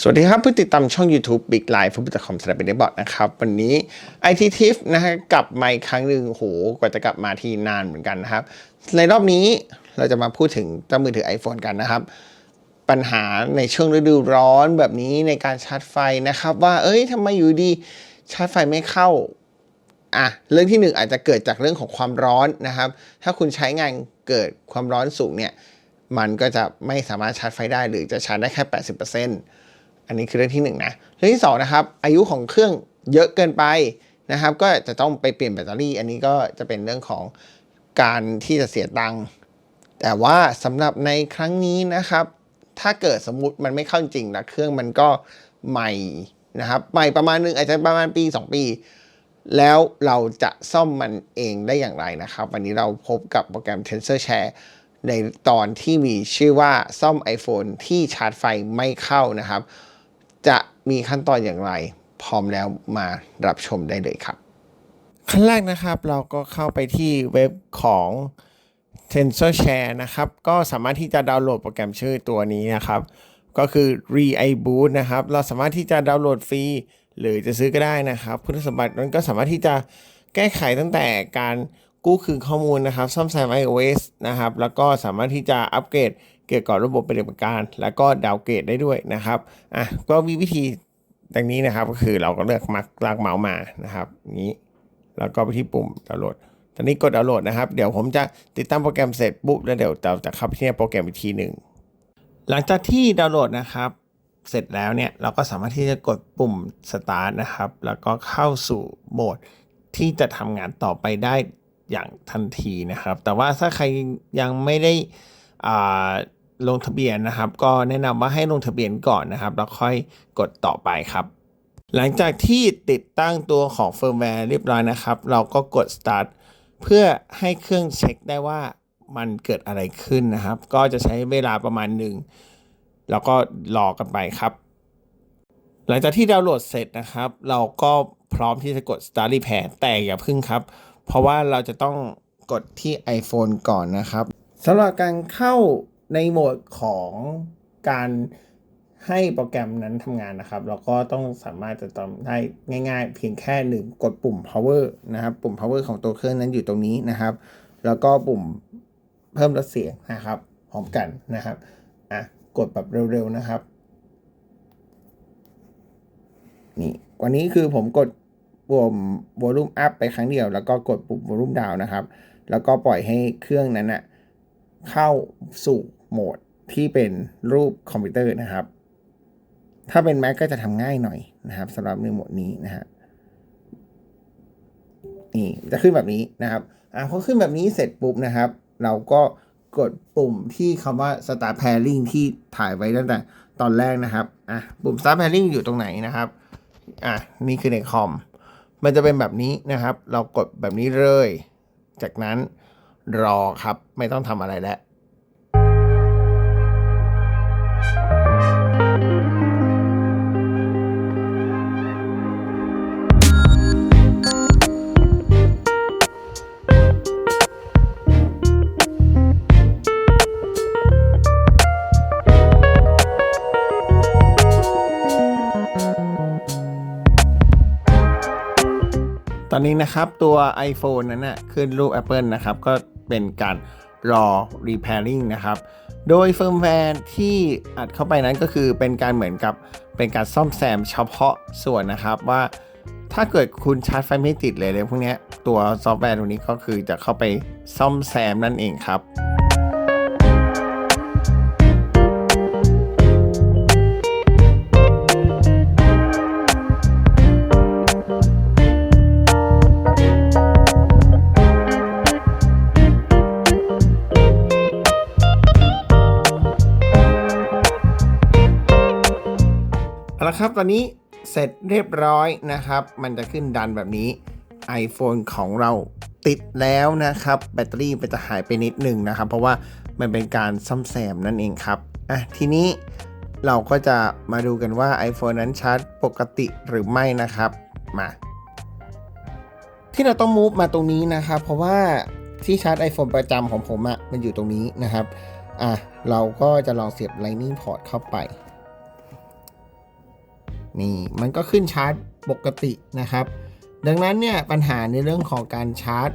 สวัสดีครับผู้ติดตามช่อง YouTube Big Line ฟุตบอลคอมสำหรับเป็นบอทนะครับ วันนี้ IT Tips นะฮะกลับมาอีกครั้งหนึ่งโหกว่าจะกลับมาทีนานเหมือนกันนะครับ ในรอบนี้เราจะมาพูดถึงเจ้ามือถือ iPhone กันนะครับ ปัญหาในช่วงฤดูร้อนแบบนี้ในการชาร์จไฟนะครับ ว่าเอ้ยทำไมอยู่ดีชาร์จไฟไม่เข้าอะเรื่องที่หนึ่งอาจจะเกิดจากเรื่องของความร้อนนะครับ ถ้าคุณใช้งานเกิดความร้อนสูงเนี่ยมันก็จะไม่สามารถชาร์จไฟได้หรือจะชาร์จได้แค่ 80% อันนี้คือเรื่องที่หนึ่งนะเรื่องที่สองนะครับอายุของเครื่องเยอะเกินไปนะครับก็จะต้องไปเปลี่ยนแบตเตอรี่ อันนี้ก็จะเป็นเรื่องของการที่จะเสียตังค์แต่ว่าสำหรับในครั้งนี้นะครับ ถ้าเกิดสมมติมันไม่เข้าจริงนะเครื่องมันก็ใหม่นะครับใหม่ประมาณหนึงอาจจะประมาณปี 2 ปี แล้วเราจะซ่อมมันเองได้อย่างไรนะครับ วันนี้เราพบกับโปรแกรม Tensor Share ในตอนที่มีชื่อว่าซ่อม iPhone ที่ชาร์จไฟไม่เข้านะครับ จะมีขั้นตอนอย่างไร พร้อมแล้วมารับชมได้เลยครับ ขั้นแรกนะครับเราก็เข้าไปที่เว็บของ Tensor Share นะครับ ก็สามารถที่จะดาวน์โหลดโปรแกรมชื่อตัวนี้นะครับ ก็คือ re iBoot นะครับ เราสามารถที่จะดาวน์โหลดฟรีหรือจะซื้อก็ได้นะครับ คุณสมบัตินั้นก็สามารถที่จะแก้ไขตั้งแต่การกู้คืนข้อมูลนะครับ ซ่อมแซม iOS นะครับ แล้วก็สามารถที่จะอัปเกรด เกี่ยวกับระบบปฏิบัติการ แล้วก็ดาวเกรดได้ด้วยนะครับอะก็มีวิธีดังนี้นะครับก็คือเราก็เลือกมักลากเมาส์มานะครับนี้แล้วก็ไปที่ปุ่มดาวน์โหลดตอนนี้กดดาวน์โหลดนะครับ เดี๋ยวผมจะติดตั้งโปรแกรมเสร็จปุ๊บแล้วเดี๋ยวเราจะเข้าไปที่โปรแกรมอีกทีหนึ่งหลังจากที่ดาวน์โหลดนะครับ เสร็จแล้วเนี่ยเราก็สามารถที่จะกดปุ่ม start นะครับ แล้วก็เข้าสู่โหมดที่จะทำงานต่อไปได้อย่างทันทีนะครับ แต่ว่าถ้าใครยังไม่ได้อ่า ลงทะเบียนนะครับ ก็แนะนำว่าให้ลงทะเบียนก่อนนะครับ แล้วค่อยกดต่อไปครับ หลังจากที่ติดตั้งตัวของเฟิร์มแวร์เรียบร้อยนะครับ เราก็กด start เพื่อให้เครื่องเช็คได้ว่ามันเกิดอะไรขึ้นนะครับ ก็จะใช้เวลาประมาณหนึ่งแล้วก็รอกันไปครับ หลังจากที่ดาวน์โหลดเสร็จนะครับ เราก็พร้อมที่จะกด Start Repair แต่อย่าพึ่งครับ เพราะว่าเราจะต้องกดที่ iPhone ก่อนนะครับสำหรับการเข้า ในโหมดของการให้โปรแกรมนั้นทำงานนะครับ เราก็ต้องสามารถจะทำได้ง่ายๆ เพียงแค่หนึ่งกดปุ่ม power นะครับ ปุ่ม power ของตัวเครื่องนั้นอยู่ตรงนี้นะครับ แล้วก็ปุ่มเพิ่มลดเสียงนะครับพร้อมกันนะครับอะกดแบบเร็วๆนะครับนี่วันนี้คือผมกดปุ่ม volume up ไปครั้งเดียว แล้วก็กดปุ่ม volume down นะครับ แล้วก็ปล่อยให้เครื่องนั้นนะเข้าสู่ โหมดที่เป็นรูปคอมพิวเตอร์นะครับ ถ้าเป็น Mac ก็จะทำง่ายหน่อยนะครับสำหรับในโหมดนี้นะฮะนี่จะขึ้นแบบนี้นะครับอะพอขึ้นแบบนี้เสร็จปุ๊บนะครับ เราก็กดปุ่มที่คำว่า start pairing ที่ถ่ายไว้ตั้งแต่ตอนแรกนะครับอะปุ่ม start pairing อยู่ตรงไหนนะครับอะนี่คือในคอมมันจะเป็นแบบนี้นะครับ เรากดแบบนี้เลย จากนั้นรอครับไม่ต้องทำอะไรแล้ว ตอนนี้นะครับตัว iPhone นั้นนะขึ้นรูป Apple นะครับ ก็เป็นการรอ repairing นะครับ โดยเฟิร์มแวร์ที่อัดเข้าไปนั้นก็คือเป็นการเหมือนกับเป็นการซ่อมแซมเฉพาะส่วนนะครับว่าถ้าเกิดคุณชาร์จไฟไม่ติดเลยเลยพวกนี้ตัวซอฟต์แวร์ตัวนี้ก็คือจะเข้าไปซ่อมแซมนั่นเองครับ เอาละครับ ตอนนี้เสร็จเรียบร้อยนะครับ มันจะขึ้นดันแบบนี้ iPhone ของเราติดแล้วนะครับ แบตเตอรี่มันจะหายไปนิดหนึ่งนะครับ เพราะว่ามันเป็นการซ่อมแซมนั่นเองครับอะทีนี้เราก็จะมาดูกันว่า iPhone นั้นชาร์จปกติหรือไม่นะครับ มา ที่เราต้องมูฟมาตรงนี้นะครับ เพราะว่าที่ชาร์จ iPhone ประจำของผมอะ่ะมันอยู่ตรงนี้นะครับ อะ เราก็จะลองเสียบ Lightning port เข้าไป นี่มันก็ขึ้นชาร์จปกตินะครับ ดังนั้นเนี่ยปัญหาในเรื่องของการชาร์จ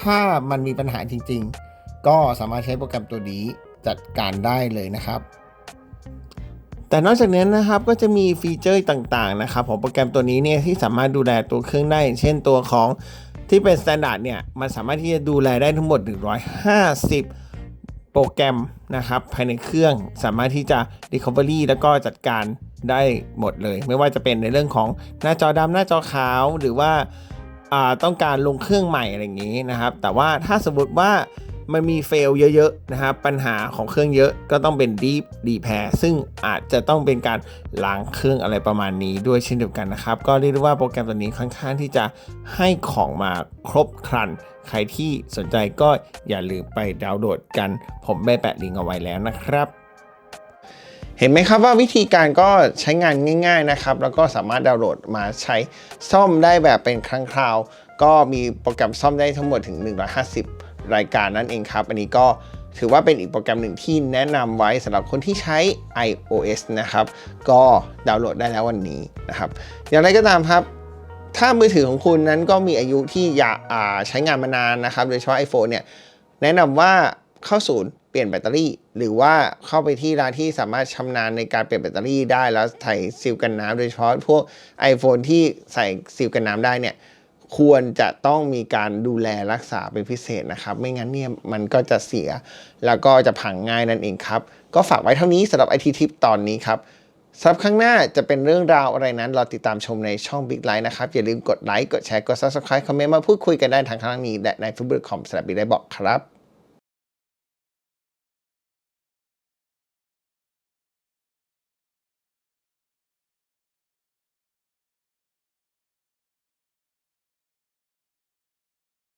ถ้ามันมีปัญหาจริง ๆ ก็สามารถใช้โปรแกรมตัวนี้จัดการได้เลยนะครับ แต่นอกจากนี้นะครับก็จะมีฟีเจอร์ต่างๆนะครับของโปรแกรมตัวนี้เนี่ยที่สามารถดูแลตัวเครื่องได้ เช่นตัวของที่เป็น s แ a นดาร์ดเนี่ยมันสามารถที่จะดูแลได้ทั้งหมด 150 โปรแกรมนะครับภายในเครื่องสามารถที่จะ Recovery แล้วก็จัดการ ได้หมดเลย ไม่ว่าจะเป็นในเรื่องของหน้าจอดำหน้าจอขาวหรือว่าาต้องการลงเครื่องใหม่อะไรอย่างนี้นะครับ แต่ว่าถ้าสมมติว่ามันมีเฟลเยอะๆนะครับปัญหาของเครื่องเยอะก็ต้องเป็น Deep Repair ซึ่งอาจจะต้องเป็นการล้างเครื่องอะไรประมาณนี้ด้วยเช่นเดียวกันนะครับ ก็เรียกได้ว่าโปรแกรมตัวนี้ค่อนข้างที่จะให้ของมาครบครัน ใครที่สนใจก็อย่าลืมไปดาวน์โหลดกัน ผมได้แปะลิงก์เอาไว้แล้วนะครับ เห็นไหมครับว่าวิธีการก็ใช้งานง่ายๆนะครับ แล้วก็สามารถดาวน์โหลดมาใช้ซ่อมได้แบบเป็นครั้งคราว ก็มีโปรแกรมซ่อมได้ทั้งหมดถึง 150 รายการนั่นเองครับ อันนี้ก็ถือว่าเป็นอีกโปรแกรมหนึ่งที่แนะนำไว้สำหรับคนที่ใช้ iOS นะครับ ก็ดาวน์โหลดได้แล้ววันนี้นะครับ อย่างไรก็ตามครับ ถ้ามือถือของคุณนั้นก็มีอายุที่อยากใช้งานมานานนะครับ โดยเฉพาะ iPhone เนี่ย แนะนำว่าเข้าศูนย์ เปลี่ยนแบตเตอรี่ หรือว่าเข้าไปที่ร้านที่สามารถชำนาญในการเปลี่ยนแบตเตอรี่ได้แล้วใส่ซีลกันน้ำโดยเฉพาะพวก iPhone ที่ใส่ซีลกันน้ำได้เนี่ยควรจะต้องมีการดูแลรักษาเป็นพิเศษนะครับ ไม่งั้นเนี่ยมันก็จะเสีย แล้วก็จะพังง่ายนั่นเองครับ ก็ฝากไว้เท่านี้สำหรับ IT Tip ตอนนี้ครับสำหรับครั้งหน้าจะเป็นเรื่องราวอะไรนั้นเราติดตามชมในช่อง Big Line นะครับ อย่าลืมกดไลค์กดแชร์กด Subscribe คอมเมนต์มาพูดคุยกันได้ทางข้างล่างนี้และใน Facebook คอมสำหรับ Big Line บอกครับ